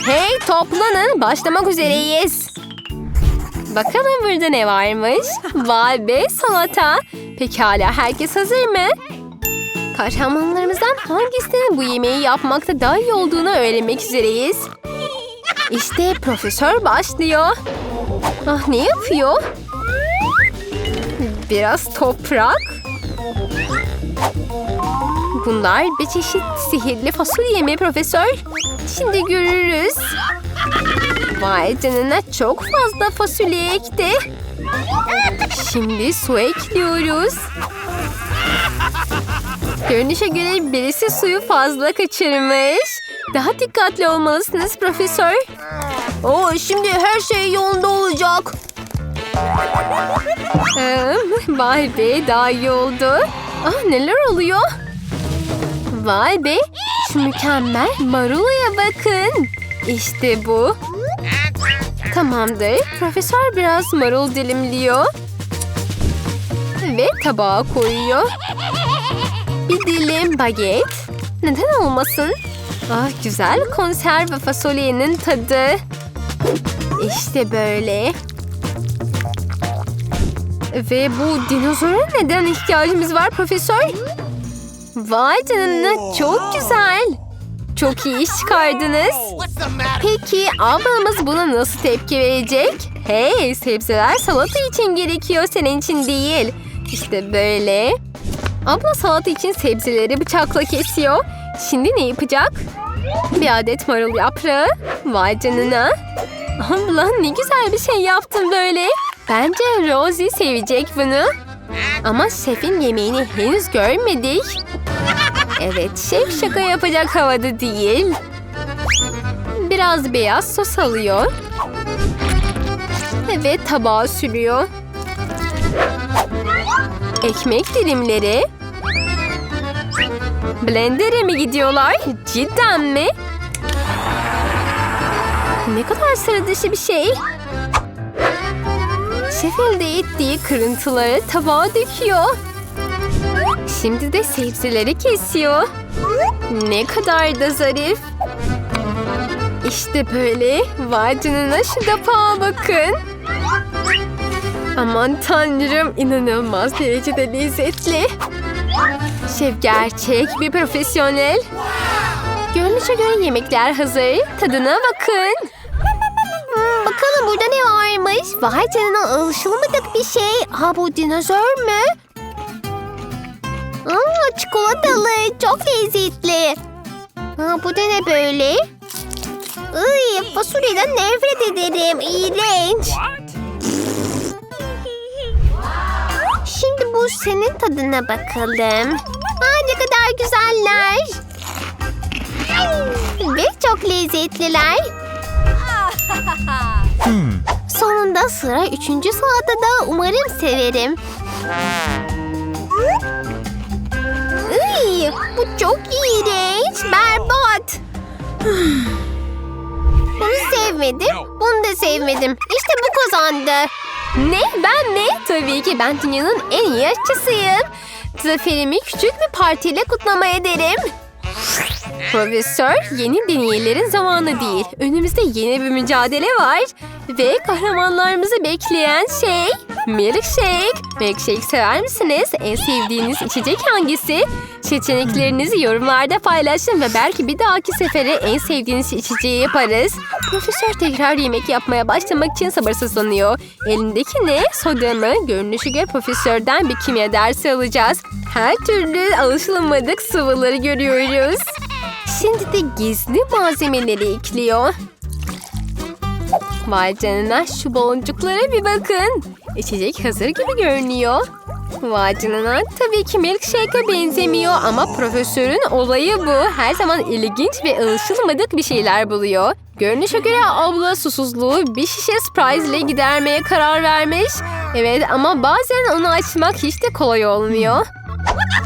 Hey toplanın başlamak üzereyiz. Bakalım burada ne varmış? Vay be salata. Pekala herkes hazır mı? Kahramanlarımızdan hangisinin bu yemeği yapmakta daha iyi olduğunu öğrenmek üzereyiz. İşte profesör başlıyor. Ah ne yapıyor? Biraz toprak. Bunlar bir çeşit sihirli fasulye mi profesör? Şimdi görürüz. Vay canına çok fazla fasulye ekti. Şimdi su ekliyoruz. Görünüşe göre birisi suyu fazla kaçırmış. Daha dikkatli olmalısınız profesör. Oo, şimdi her şey yolunda olacak. Vay be daha iyi oldu. Ah neler oluyor? Vay be şu mükemmel marulaya bakın. İşte bu. Tamamdır. Profesör biraz marul dilimliyor. Ve tabağa koyuyor. Bir dilim baget. Neden olmasın? Ah güzel konserve fasulyenin tadı. İşte böyle. Ve bu dinozora neden ihtiyacımız var profesör? Vay canına çok güzel. Çok iyi iş çıkardınız. Peki ablamız buna nasıl tepki verecek? Hey sebzeler salata için gerekiyor senin için değil. İşte böyle. Abla salata için sebzeleri bıçakla kesiyor. Şimdi ne yapacak? Bir adet marul yaprağı. Vay canına. Abla ne güzel bir şey yaptın böyle. Bence Rosie sevecek bunu. Ama şefin yemeğini henüz görmedik. Evet şef şaka yapacak havada değil. Biraz beyaz sos alıyor. Ve tabağa sürüyor. Ekmek dilimleri. Blender'e mi gidiyorlar? Cidden mi? Ne kadar sıra dışı bir şey. Şef elde ettiği kırıntıları tabağa döküyor. Şimdi de sebzeleri kesiyor. Ne kadar da zarif. İşte böyle. Vay canına şu defa bakın. Aman tanrım inanılmaz derecede lezzetli. Şef gerçek bir profesyonel. Görünüşe göre yemekler hazır. Tadına bakın. Bakalım burada ne varmış? Vay canına alışılmadık bir şey. Ha bu dinozor mu? Aa, çikolatalı. Çok lezzetli. Ha, bu da ne böyle? Iy, fasulyeden nefret ederim. İğrenç. Şimdi bu senin tadına bakalım. Aa, ne kadar güzeller. Ve çok lezzetliler. Sonunda sıra üçüncü salatada umarım severim. Bu çok iğrenç. Berbat. Bunu sevmedim. Bunu da sevmedim. İşte bu kazandı. Ne? Ben mi? Tabii ki ben dünyanın en iyi aşçısıyım. Zaferimi küçük bir partiyle kutlama ederim. Profesör, yeni deneylerin zamanı değil. Önümüzde yeni bir mücadele var. Ve kahramanlarımızı bekleyen şey... Milkshake. Milkshake sever misiniz? En sevdiğiniz içecek hangisi? Seçeneklerinizi yorumlarda paylaşın ve belki bir dahaki sefere en sevdiğiniz içeceği yaparız. Profesör tekrar yemek yapmaya başlamak için sabırsızlanıyor. Elindeki ne? Soda mı? Görünüşü göre profesörden bir kimya dersi alacağız. Her türlü alışılmadık sıvıları görüyoruz. Şimdi de gizli malzemeleri ekliyor. Vay şu boncuklara bir bakın. İçecek hazır gibi görünüyor. Vay tabii ki milkshake'e benzemiyor ama profesörün olayı bu. Her zaman ilginç ve alışılmadık bir şeyler buluyor. Görünüşe göre abla susuzluğu bir şişe Sprite ile gidermeye karar vermiş. Evet ama bazen onu açmak hiç de kolay olmuyor.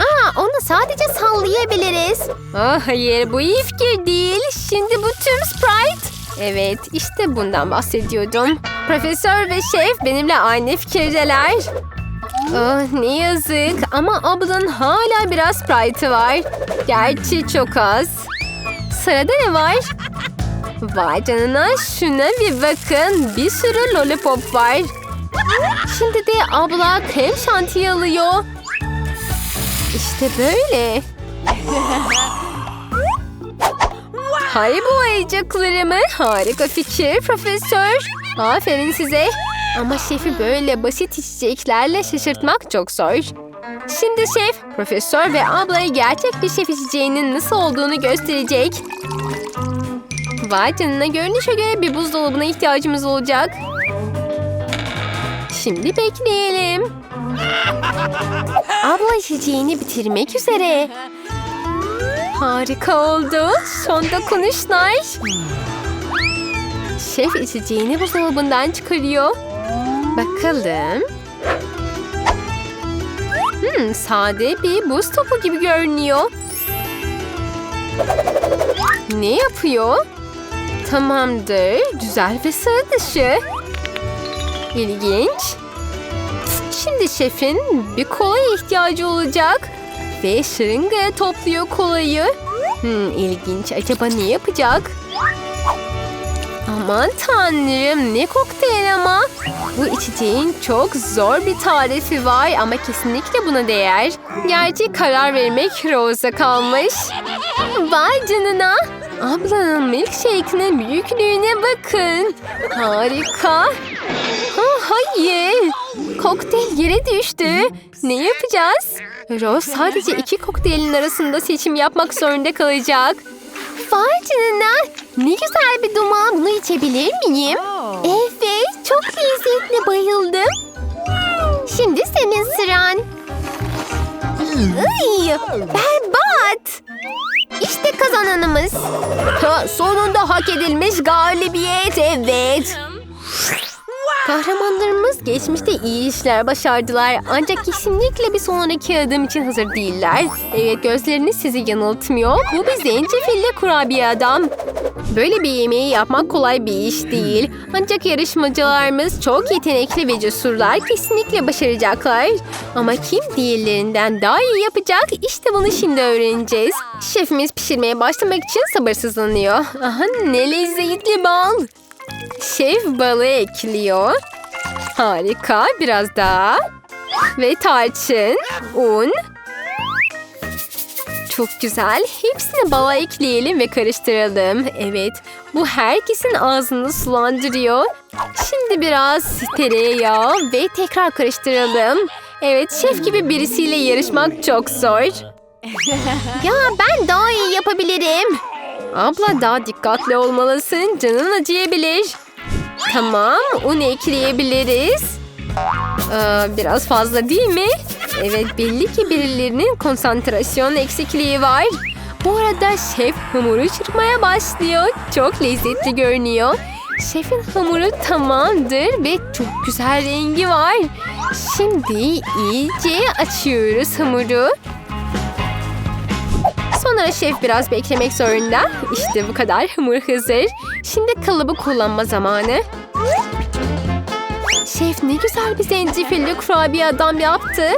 Aa, onu sadece sallayabiliriz. Ah hayır bu iyi fikir değil. Şimdi bu tüm Sprite. Evet işte bundan bahsediyordum. Profesör ve şef benimle aynı fikirdeler. Ah ne yazık ama ablanın hala biraz Sprite'ı var. Gerçi çok az. Sırada ne var? Vay canına şuna bir bakın. Bir sürü lollipop var. Şimdi de abla krem şantiyi alıyor. İşte böyle. Hay bu ayıcıklarımı. Harika fikir profesör. Aferin size. Ama şefi böyle basit içeceklerle şaşırtmak çok zor. Şimdi şef, profesör ve ablayı gerçek bir şef içeceğinin nasıl olduğunu gösterecek. Vay canına görünüşe göre bir buzdolabına ihtiyacımız olacak. Şimdi bekleyelim. Abla içeceğini bitirmek üzere. Harika oldu. Son dokunuşlar. Şef içeceğini buzdolabından çıkarıyor. Bakalım. Hmm, sade bir buz topu gibi görünüyor. Ne yapıyor? Tamamdır. Güzel ve sıra dışı. İlginç. Şimdi şefin bir kolaya ihtiyacı olacak. Ve şırıngaya topluyor kolayı. Hmm, ilginç. Acaba ne yapacak? Aman tanrım ne kokteyl ama. Bu içeceğin çok zor bir tarifi var ama kesinlikle buna değer. Gerçi karar vermek Rose'a kalmış. Vay canına. Ablanın milkshake'inin büyüklüğüne bakın. Harika. Ha, hayır. Kokteyl yere düştü. Ne yapacağız? Rose sadece iki kokteylin arasında seçim yapmak zorunda kalacak. Vay canına. Ne güzel bir duman. Bunu içebilir miyim? Evet. Çok lezzetli. Bayıldım. Şimdi senin sıran. Iy, berbat. İşte kazananımız. Ha, sonunda hak edilmiş galibiyet. Evet. Kahramanlarımız geçmişte iyi işler başardılar ancak kesinlikle bir sonraki adım için hazır değiller. Evet gözleriniz sizi yanıltmıyor. Bu bir zencefilli kurabiye adam. Böyle bir yemeği yapmak kolay bir iş değil. Ancak yarışmacılarımız çok yetenekli ve cesurlar kesinlikle başaracaklar. Ama kim diğerlerinden daha iyi yapacak? İşte bunu şimdi öğreneceğiz. Şefimiz pişirmeye başlamak için sabırsızlanıyor. Aha ne lezzetli bal. Şef balı ekliyor. Harika. Biraz daha. Ve tarçın, un. Çok güzel. Hepsini bala ekleyelim ve karıştıralım. Evet. Bu herkesin ağzını sulandırıyor. Şimdi biraz tereyağı ve tekrar karıştıralım. Evet, şef gibi birisiyle yarışmak çok zor. ya ben daha iyi yapabilirim. Abla daha dikkatli olmalısın. Canın acıyabilir. Tamam, un ekleyebiliriz. Ee, biraz fazla değil mi? Evet, belli ki birilerinin konsantrasyon eksikliği var. Bu arada şef hamuru çırpmaya başlıyor. Çok lezzetli görünüyor. Şefin hamuru tamamdır ve çok güzel rengi var. Şimdi iyice açıyoruz hamuru. Sonra şef biraz beklemek zorunda. İşte bu kadar hamur hazır. Şimdi kalıbı kullanma zamanı. Şef ne güzel bir zencefilli kurabiye adam yaptı.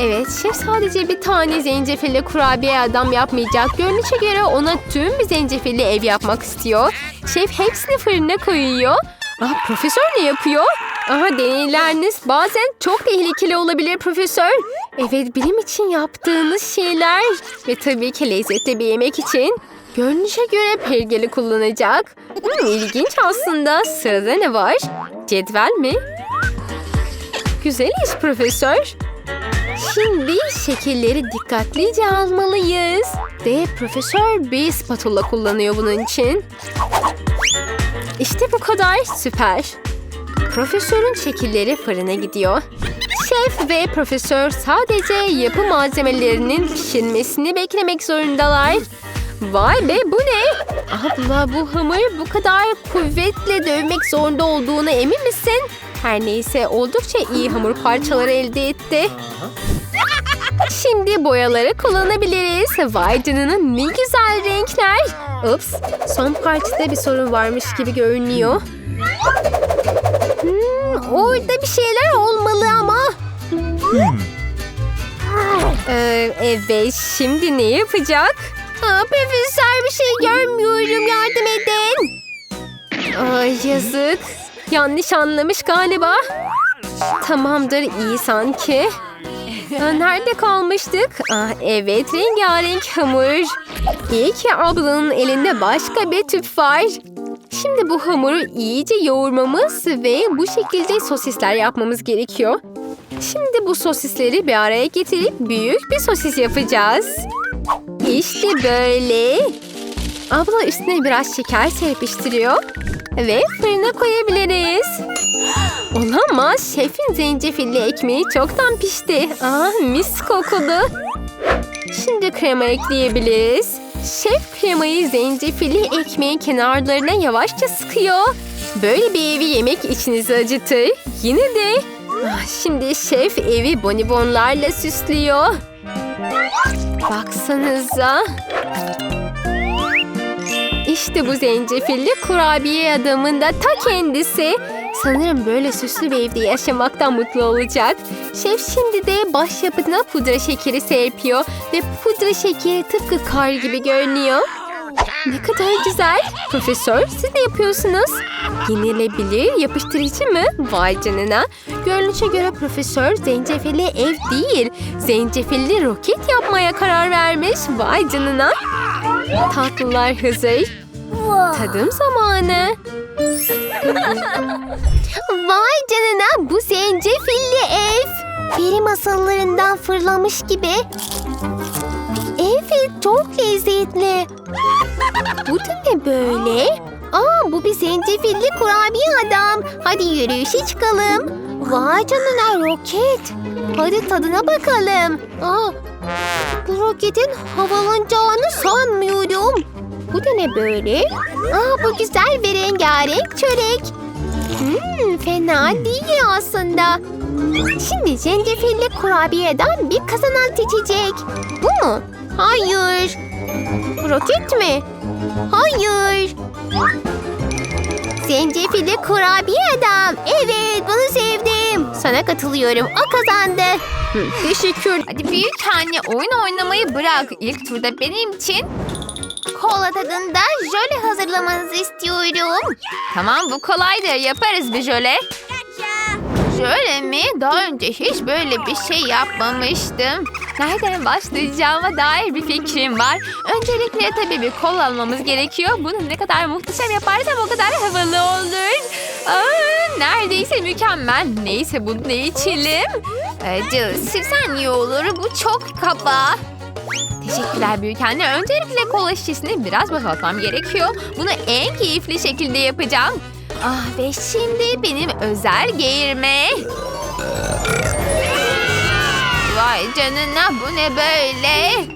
Evet, şef sadece bir tane zencefilli kurabiye adam yapmayacak. Görünüşe göre ona tüm bir zencefilli ev yapmak istiyor. Şef hepsini fırına koyuyor. Ah, profesör ne yapıyor? Aha deneyleriniz bazen çok tehlikeli olabilir profesör. Evet bilim için yaptığınız şeyler ve tabii ki lezzetli bir yemek için. Görünüşe göre pergeli kullanacak. Hmm, ilginç aslında. Sırada ne var? Cetvel mi? Güzel iş profesör. Şimdi şekilleri dikkatlice almalıyız. Ve profesör bir spatula kullanıyor bunun için. İşte bu kadar süper. Profesörün şekilleri fırına gidiyor. Şef ve profesör sadece yapı malzemelerinin pişirmesini beklemek zorundalar. Vay be bu ne? Abla bu hamur bu kadar kuvvetle dövmek zorunda olduğuna emin misin? Her neyse oldukça iyi hamur parçaları elde etti. Şimdi boyaları kullanabiliriz. Vay canına ne güzel renkler. Ups, son parçada bir sorun varmış gibi görünüyor. Hmm, orada bir şeyler olmalı ama. Ee, evet, şimdi ne yapacak? Aa, profesör bir şey görmüyorum, yardım edin. Ay yazık. Yanlış anlamış galiba. Tamamdır iyi sanki. Aa, Nerede kalmıştık? Ah, evet rengarenk hamur. İyi ki ablanın elinde başka bir tüp var. Şimdi bu hamuru iyice yoğurmamız ve bu şekilde sosisler yapmamız gerekiyor. Şimdi bu sosisleri bir araya getirip büyük bir sosis yapacağız. İşte böyle. Abla üstüne biraz şeker serpiştiriyor ve fırına koyabiliriz. Olamaz. Şefin zencefilli ekmeği çoktan pişti. Ah mis kokulu. Şimdi krema ekleyebiliriz. Şef kremayı zencefilli ekmeğin kenarlarına yavaşça sıkıyor. Böyle bir evi yemek içinizi acıtır. Yine de. Ah, şimdi şef evi bonibonlarla süslüyor. Baksanıza. İşte bu zencefilli kurabiye adamın da ta kendisi. Sanırım böyle süslü bir evde yaşamaktan mutlu olacak. Şef şimdi de başyapıtına pudra şekeri serpiyor. Ve pudra şekeri tıpkı kar gibi görünüyor. Ne kadar güzel. Profesör siz ne yapıyorsunuz? Yenilebilir yapıştırıcı mı? Vay canına. Görünüşe göre profesör zencefilli ev değil. Zencefilli roket yapmaya karar vermiş. Vay canına. Tatlılar hazır. Tadım zamanı. Vay canına bu zencefilli ev. Peri masallarından fırlamış gibi. Evet çok lezzetli. Bu da ne böyle? Aa bu bir zencefilli kurabiye adam. Hadi yürüyüşe çıkalım. Vay canına roket. Hadi tadına bakalım. Aa, bu roketin havalanacağını sanmıyorum. Bu da ne böyle? Aa bu güzel bir rengarenk çörek. Hmm, fena değil aslında. Şimdi zencefilli kurabiyeden bir kazanan seçecek. Bu mu? Hayır. Roket mi? Hayır. Zencefilli kurabiye adam. Evet bunu sevdim. Sana katılıyorum. O kazandı. teşekkür. Hadi büyük anne oyun oynamayı bırak. İlk turda benim için. Kola tadında jöle hazırlamanızı istiyorum. Tamam bu kolaydır yaparız bir jöle. Jöle mi? Daha önce hiç böyle bir şey yapmamıştım. Nereden başlayacağıma dair bir fikrim var. Öncelikle tabii bir kol almamız gerekiyor. Bunu ne kadar muhteşem yaparsam o kadar havalı olur. Aa, neredeyse mükemmel. Neyse bunu ne içelim? Ee, Jill, sirsen iyi olur. Bu çok kaba. Teşekkürler büyük anne. Öncelikle kola şişesini biraz boşaltmam gerekiyor. Bunu en keyifli şekilde yapacağım. Ah ve şimdi benim özel geğirme. Vay canına bu ne böyle?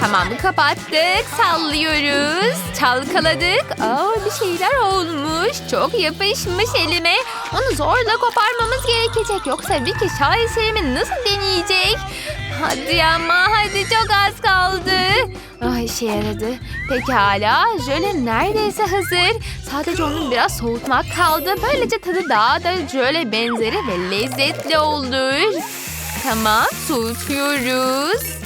Tamam kapattık. Sallıyoruz. Çalkaladık. Aa, bir şeyler olmuş. Çok yapışmış elime. Onu zorla koparmamız gerekecek. Yoksa bir kişi şaheserimi nasıl deneyecek? Hadi ama hadi çok az kaldı. Ay işe yaradı. Pekala jöle neredeyse hazır. Sadece onu biraz soğutmak kaldı. Böylece tadı daha da jöle benzeri ve lezzetli olur. Tamam soğutuyoruz.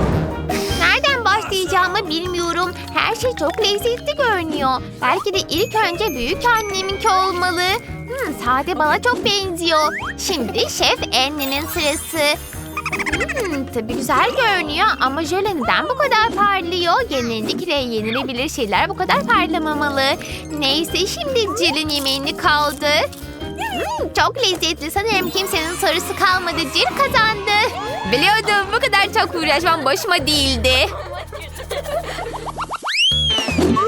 Başlayacağımı bilmiyorum. Her şey çok lezzetli görünüyor. Belki de ilk önce büyük anneminki olmalı. Hmm, sade bala çok benziyor. Şimdi şef Anne'nin sırası. Hmm, tabii güzel görünüyor ama jöle neden bu kadar parlıyor? Genellikle yenilebilir şeyler bu kadar parlamamalı. Neyse şimdi Jill'in yemeğini kaldı. Hmm, çok lezzetli. Sanırım kimsenin sarısı kalmadı. Jill kazandı. Biliyordum bu kadar çok uğraşmam boşuma değildi.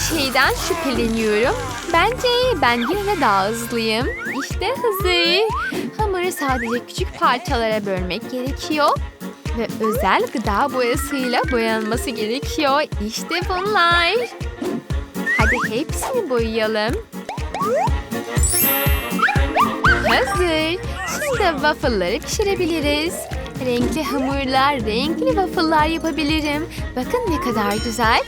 Şeyden şüpheleniyorum. Bence ben yine daha hızlıyım. İşte hazır. Hamuru sadece küçük parçalara bölmek gerekiyor. Ve özel gıda boyasıyla boyanması gerekiyor. İşte bunlar. Hadi hepsini boyayalım. Hazır. Şimdi waffle'ları pişirebiliriz. Renkli hamurlar, renkli waffle'lar yapabilirim. Bakın ne kadar güzel.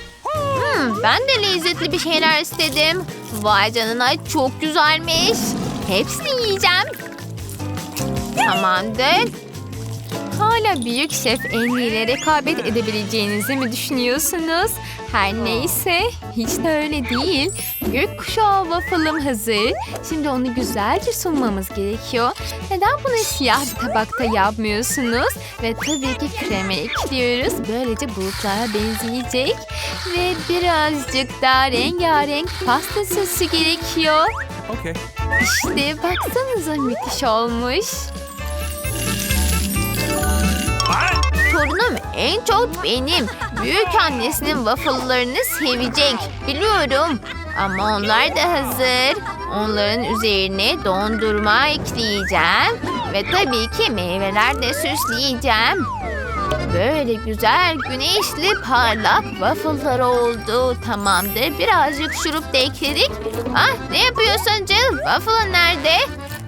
Hmm, ben de lezzetli bir şeyler istedim. Vay canına çok güzelmiş. Hepsini yiyeceğim. Tamamdır. Hala büyük şef Annie rekabet edebileceğinizi mi düşünüyorsunuz? Her neyse hiç de öyle değil. Gökkuşağı waffle'ım hazır. Şimdi onu güzelce sunmamız gerekiyor. Neden bunu siyah bir tabakta yapmıyorsunuz? Ve tabii ki krema ekliyoruz. Böylece bulutlara benzeyecek. Ve birazcık daha rengarenk pasta sosu gerekiyor. Okay. İşte baksanıza müthiş olmuş. Torunum en çok benim. Büyük annesinin waffle'larını sevecek. Biliyorum. Ama onlar da hazır. Onların üzerine dondurma ekleyeceğim. Ve tabii ki meyveler de süsleyeceğim. Böyle güzel güneşli parlak waffle'lar oldu. Tamamdır. Birazcık şurup da ekledik. Ah ne yapıyorsun Jill? Waffle nerede?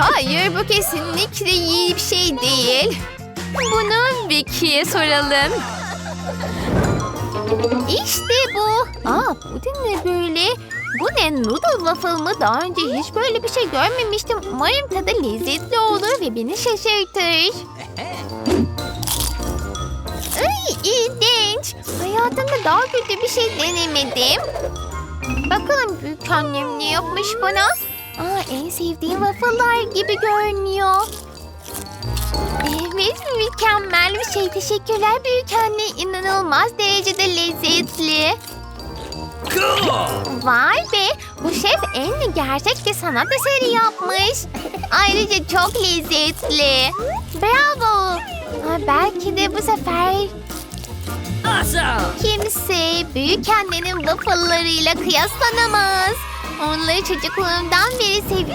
Hayır bu kesinlikle iyi bir şey değil. Bunu Vicky'ye soralım. İşte bu. Aa bu da ne böyle? Bu ne noodle waffle mı? Daha önce hiç böyle bir şey görmemiştim. Umarım tadı lezzetli olur ve beni şaşırtır. Ay iğrenç. Hayatımda daha kötü bir şey denemedim. Bakalım büyük annem ne yapmış bana? Aa, en sevdiğim waffle'lar gibi görünüyor. Evet, mükemmel bir şey. Teşekkürler büyük anne. İnanılmaz derecede lezzetli. Vay be, bu şef en gerçek bir sanat eseri yapmış. Ayrıca çok lezzetli. Bravo. Aa, belki de bu sefer kimse büyük annenin waffle'larıyla kıyaslanamaz. Onları çocukluğumdan beri seviyorum.